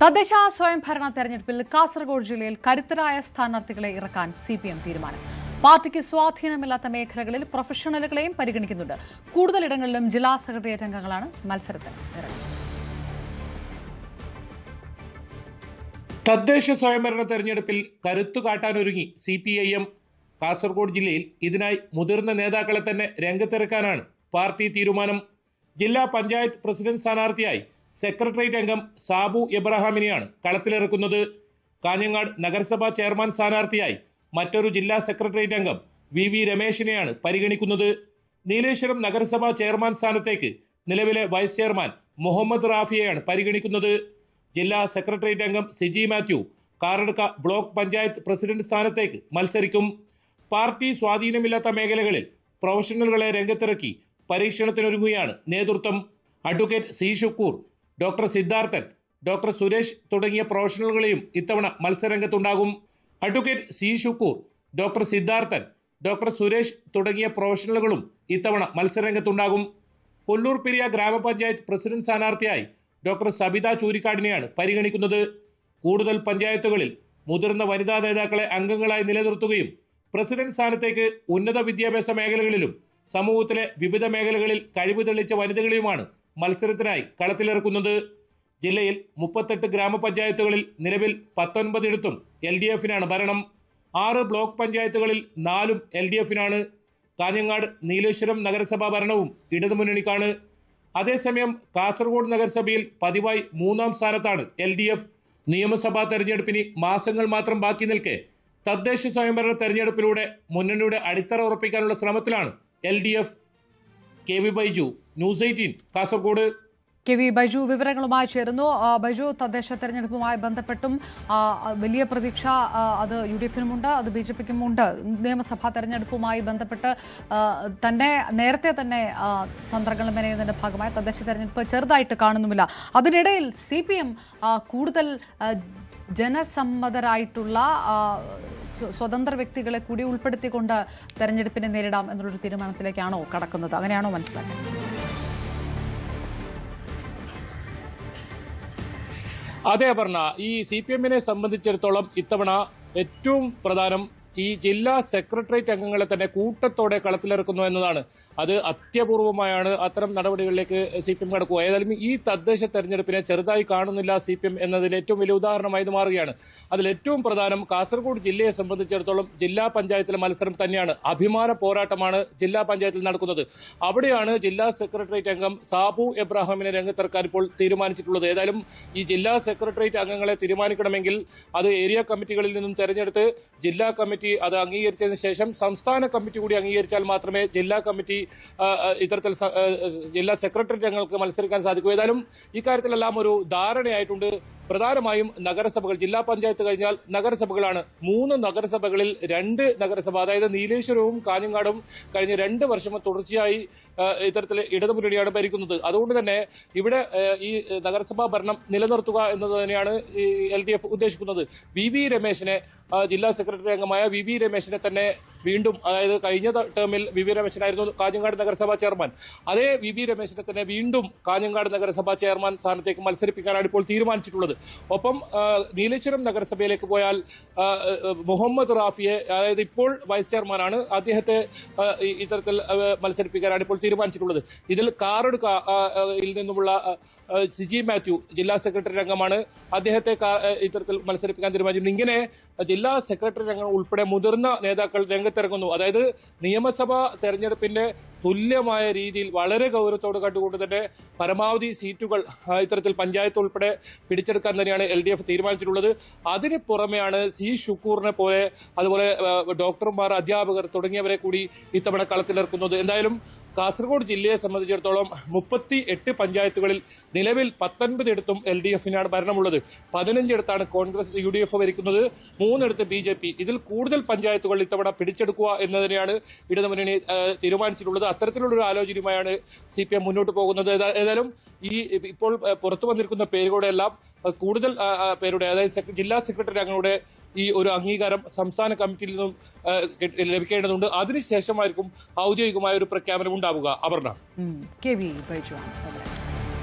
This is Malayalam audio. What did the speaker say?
തദ്ദേശ സ്വയംഭരണ തെരഞ്ഞെടുപ്പിൽ കാസർഗോഡ് ജില്ലയിൽ കരുത്തരായ സ്ഥാനാർത്ഥികളെ ഇറക്കാൻ സി പി എം തീരുമാനം. പാർട്ടിക്ക് സ്വാധീനമില്ലാത്ത മേഖലകളിൽ പ്രൊഫഷണലുകളെയും പരിഗണിക്കുന്നുണ്ട്. കൂടുതലിടങ്ങളിലും ജില്ലാ സെക്രട്ടേറിയറ്റ് അംഗങ്ങളാണ് മത്സരത്തിൽ തദ്ദേശ സ്വയംഭരണ തെരഞ്ഞെടുപ്പിൽ കരുത്തു കാട്ടാനൊരുങ്ങി C P I M Kasaragod ജില്ലയിൽ ഇതിനായി മുതിർന്ന നേതാക്കളെ തന്നെ രംഗത്തിറക്കാനാണ് പാർട്ടി തീരുമാനം. ജില്ലാ പഞ്ചായത്ത് പ്രസിഡന്റ് സ്ഥാനാർത്ഥിയായി സെക്രട്ടേറിയറ്റ് അംഗം സാബു എബ്രഹാമിനെയാണ് കളത്തിലിറക്കുന്നത്. കാഞ്ഞങ്ങാട് നഗരസഭാ ചെയർമാൻ സ്ഥാനാർത്ഥിയായി മറ്റൊരു ജില്ലാ സെക്രട്ടേറിയറ്റ് അംഗം വി വി രമേശിനെയാണ് പരിഗണിക്കുന്നത്. നീലേശ്വരം നഗരസഭാ ചെയർമാൻ സ്ഥാനത്തേക്ക് നിലവിലെ വൈസ് ചെയർമാൻ മുഹമ്മദ് റാഫിയെയാണ് പരിഗണിക്കുന്നത്. ജില്ലാ സെക്രട്ടേറിയറ്റ് അംഗം സിജി മാത്യു കാറടുക്ക ബ്ലോക്ക് പഞ്ചായത്ത് പ്രസിഡന്റ് സ്ഥാനത്തേക്ക് മത്സരിക്കും. പാർട്ടി സ്വാധീനമില്ലാത്ത മേഖലകളിൽ പ്രൊഫഷണലുകളെ രംഗത്തിറക്കി പരീക്ഷണത്തിനൊരുങ്ങുകയാണ് നേതൃത്വം. Advocate C Shukkur doctor Siddharthan doctor Suresh തുടങ്ങിയ പ്രൊഫഷണലുകളെയും ഇത്തവണ മത്സരരംഗത്തുണ്ടാകും. Advocate C Shukkur doctor Siddharthan doctor Suresh തുടങ്ങിയ പ്രൊഫഷണലുകളും ഇത്തവണ മത്സരരംഗത്തുണ്ടാകും. കൊല്ലൂർ പെരിയ ഗ്രാമപഞ്ചായത്ത് പ്രസിഡന്റ് സ്ഥാനാർത്ഥിയായി ഡോക്ടർ സബിത ചൂരിക്കാടിനെയാണ് പരിഗണിക്കുന്നത്. കൂടുതൽ പഞ്ചായത്തുകളിൽ മുതിർന്ന വനിതാ നേതാക്കളെ അംഗങ്ങളായി നിലനിർത്തുകയും പ്രസിഡന്റ് സ്ഥാനത്തേക്ക് ഉന്നത വിദ്യാഭ്യാസ മേഖലകളിലും സമൂഹത്തിലെ വിവിധ മേഖലകളിൽ കഴിവ് തെളിച്ച വനിതകളെയുമാണ് മത്സരത്തിനായി കളത്തിലിറക്കുന്നത് ജില്ലയിൽ മുപ്പത്തെട്ട് ഗ്രാമപഞ്ചായത്തുകളിൽ നിലവിൽ പത്തൊൻപതിടത്തും എൽ ഡി എഫിനാണ് ഭരണം. ആറ് ബ്ലോക്ക് പഞ്ചായത്തുകളിൽ നാലും എൽ ഡി എഫിനാണ് കാഞ്ഞങ്ങാട് നീലേശ്വരം നഗരസഭാ ഭരണവും ഇടതുമുന്നണിക്കാണ്. അതേസമയം കാസർഗോഡ് നഗരസഭയിൽ പതിവായി മൂന്നാം സ്ഥാനത്താണ് എൽ ഡി എഫ് നിയമസഭാ തെരഞ്ഞെടുപ്പിന് മാസങ്ങൾ മാത്രം ബാക്കി നിൽക്കെ തദ്ദേശ സ്വയംഭരണ തെരഞ്ഞെടുപ്പിലൂടെ മുന്നണിയുടെ അടിത്തറ ഉറപ്പിക്കാനുള്ള ശ്രമത്തിലാണ് L D F K V Baiju news eighteen Kasaragod. K V Baiju വിവരങ്ങളുമായി ചേരുന്നു. ബൈജു തദ്ദേശ തെരഞ്ഞെടുപ്പുമായി ബന്ധപ്പെട്ടും വലിയ പ്രതീക്ഷ അത് യു ഡി എഫിനുമുണ്ട് അത് ബി ജെ പിക്കും ഉണ്ട് നിയമസഭാ തെരഞ്ഞെടുപ്പുമായി ബന്ധപ്പെട്ട് തന്നെ നേരത്തെ തന്നെ തന്ത്രങ്ങൾ മെനയുന്നതിന്റെ ഭാഗമായി തദ്ദേശ തെരഞ്ഞെടുപ്പ് ചെറുതായിട്ട് കാണുന്നുമില്ല. അതിനിടയിൽ സി പി എം കൂടുതൽ ജനസമ്മതരായിട്ടുള്ള സ്വതന്ത്ര വ്യക്തികളെ കൂടി ഉൾപ്പെടുത്തിക്കൊണ്ട് തെരഞ്ഞെടുപ്പിനെ നേരിടാം എന്നുള്ളൊരു തീരുമാനത്തിലേക്കാണോ കടക്കുന്നത്? അങ്ങനെയാണോ മനസ്സിലാക്കുന്നത്? അതെ പറഞ്ഞ ഈ സി പി എമ്മിനെ സംബന്ധിച്ചിടത്തോളം ഇത്തവണ ഏറ്റവും പ്രധാനം ഈ ജില്ലാ സെക്രട്ടേറിയറ്റ് അംഗങ്ങളെ തന്നെ കൂട്ടത്തോടെ കളത്തിലിറക്കുന്നു എന്നതാണ്. അത് അത്യപൂർവമായാണ് അത്തരം നടപടികളിലേക്ക് സി പി എം കടക്കുക. ഏതായാലും ഈ തദ്ദേശ തെരഞ്ഞെടുപ്പിനെ ചെറുതായി കാണുന്നില്ല സി പി എം എന്നതിൽ ഏറ്റവും വലിയ ഉദാഹരണമായി ഇത് മാറുകയാണ്. അതിൽ ഏറ്റവും പ്രധാനം കാസർഗോഡ് ജില്ലയെ സംബന്ധിച്ചിടത്തോളം ജില്ലാ പഞ്ചായത്തിലെ മത്സരം തന്നെയാണ്. അഭിമാന പോരാട്ടമാണ് ജില്ലാ പഞ്ചായത്തിൽ നടക്കുന്നത്. അവിടെയാണ് ജില്ലാ സെക്രട്ടേറിയറ്റ് അംഗം സാബു എബ്രാഹിമിനെ രംഗത്തിറക്കാൻ ഇപ്പോൾ തീരുമാനിച്ചിട്ടുള്ളത്. ഏതായാലും ഈ ജില്ലാ സെക്രട്ടേറിയറ്റ് അംഗങ്ങളെ തീരുമാനിക്കണമെങ്കിൽ അത് ഏരിയ കമ്മിറ്റികളിൽ നിന്നും തെരഞ്ഞെടുത്ത് ജില്ലാ കമ്മിറ്റി അത് അംഗീകരിച്ചതിന് ശേഷം സംസ്ഥാന കമ്മിറ്റി കൂടി അംഗീകരിച്ചാൽ മാത്രമേ ജില്ലാ കമ്മിറ്റി ഇത്തരത്തിൽ ജില്ലാ സെക്രട്ടേറിയറ്റ് അംഗങ്ങൾക്ക് മത്സരിക്കാൻ സാധിക്കൂ. ഏതായാലും ഇക്കാര്യത്തിലെല്ലാം ഒരു ധാരണയായിട്ടുണ്ട്. പ്രധാനമായും നഗരസഭകൾ. ജില്ലാ പഞ്ചായത്ത് കഴിഞ്ഞാൽ നഗരസഭകളാണ്. മൂന്ന് നഗരസഭകളിൽ രണ്ട് നഗരസഭ അതായത് നീലേശ്വരവും കാഞ്ഞങ്ങാടും കഴിഞ്ഞ രണ്ട് വർഷം തുടർച്ചയായി ഇത്തരത്തിൽ ഇടതുമുന്നണിയാണ് ഭരിക്കുന്നത്. അതുകൊണ്ട് തന്നെ ഇവിടെ ഈ നഗരസഭാ ഭരണം നിലനിർത്തുക എന്നത് തന്നെയാണ് എൽ ഡി എഫ് ഉദ്ദേശിക്കുന്നത്. വി വി രമേശിനെ ജില്ലാ സെക്രട്ടറി അംഗമായ വി വി രമേശിനെ തന്നെ വീണ്ടും അതായത് കഴിഞ്ഞ ടേമിൽ വി വി രമേശനായിരുന്നു കാഞ്ഞങ്ങാട് നഗരസഭാ ചെയർമാൻ. അതേ വി വി രമേശിനെ തന്നെ വീണ്ടും കാഞ്ഞങ്ങാട് നഗരസഭാ ചെയർമാൻ സ്ഥാനത്തേക്ക് മത്സരിപ്പിക്കാനാണ് ഇപ്പോൾ തീരുമാനിച്ചിട്ടുള്ളത്. ഒപ്പം നീലേശ്വരം നഗരസഭയിലേക്ക് പോയാൽ മുഹമ്മദ് റാഫിയെ അതായത് ഇപ്പോൾ വൈസ് ചെയർമാനാണ് അദ്ദേഹത്തെ ഇത്തരത്തിൽ മത്സരിപ്പിക്കാനാണ് ഇപ്പോൾ തീരുമാനിച്ചിട്ടുള്ളത്. ഇതിൽ കാറെടുക്ക നിന്നുമുള്ള സിജി മാത്യു ജില്ലാ സെക്രട്ടറി രംഗമാണ്. അദ്ദേഹത്തെ ഇത്തരത്തിൽ മത്സരിപ്പിക്കാൻ തീരുമാനിച്ചിട്ടുണ്ട്. ഇങ്ങനെ ജില്ലാ സെക്രട്ടറി രംഗം ഉൾപ്പെടെ മുതിർന്ന നേതാക്കൾ രംഗത്തിറങ്ങുന്നു. അതായത് നിയമസഭാ തെരഞ്ഞെടുപ്പിന്റെ തുല്യമായ രീതിയിൽ വളരെ ഗൗരവത്തോട് കണ്ടുകൊണ്ട് തന്നെ പരമാവധി സീറ്റുകൾ ഇത്തരത്തിൽ പഞ്ചായത്ത് ഉൾപ്പെടെ പിടിച്ചെടുക്കാൻ തന്നെയാണ് എൽ ഡി എഫ് തീരുമാനിച്ചിട്ടുള്ളത്. അതിന് പുറമെയാണ് സി ഷുക്കൂറിനെ പോലെ അതുപോലെ ഡോക്ടർമാർ അധ്യാപകർ തുടങ്ങിയവരെ കൂടി ഇത്തവണ കളത്തിലിറക്കുന്നത്. എന്തായാലും കാസർഗോഡ് ജില്ലയെ സംബന്ധിച്ചിടത്തോളം മുപ്പത്തി എട്ട് പഞ്ചായത്തുകളിൽ നിലവിൽ പത്തൊൻപതിടത്തും എൽ ഡി എഫിനാണ് ഭരണമുള്ളത്. പതിനഞ്ചിടത്താണ് കോൺഗ്രസ് യു ഡി എഫ് ഭരിക്കുന്നത്. മൂന്നിടത്ത് ബി ജെ പി. ഇതിൽ കൂടുതൽ പഞ്ചായത്തുകൾ ഇത്തവണ പിടിച്ചെടുക്കുക എന്നതിനെയാണ് ഇടതുമുന്നണി തീരുമാനിച്ചിട്ടുള്ളത്. അത്തരത്തിലുള്ള ഒരു ആലോചനയുമായാണ് സി പി എം മുന്നോട്ട് പോകുന്നത്. ഏതാ- ഏതായാലും ഈ ഇപ്പോൾ പുറത്തു വന്നിരിക്കുന്ന പേരുകളുടെ എല്ലാം കൂടുതൽ പേരുടെ അതായത് ജില്ലാ സെക്രട്ടറി അംഗങ്ങളുടെ ഈ ഒരു അംഗീകാരം സംസ്ഥാന കമ്മിറ്റിയിൽ നിന്നും ലഭിക്കേണ്ടതുണ്ട്. അതിനുശേഷമായിരിക്കും ഔദ്യോഗികമായ ഒരു പ്രഖ്യാപനം ഉണ്ടാവുക. അപർണ. K V Baiju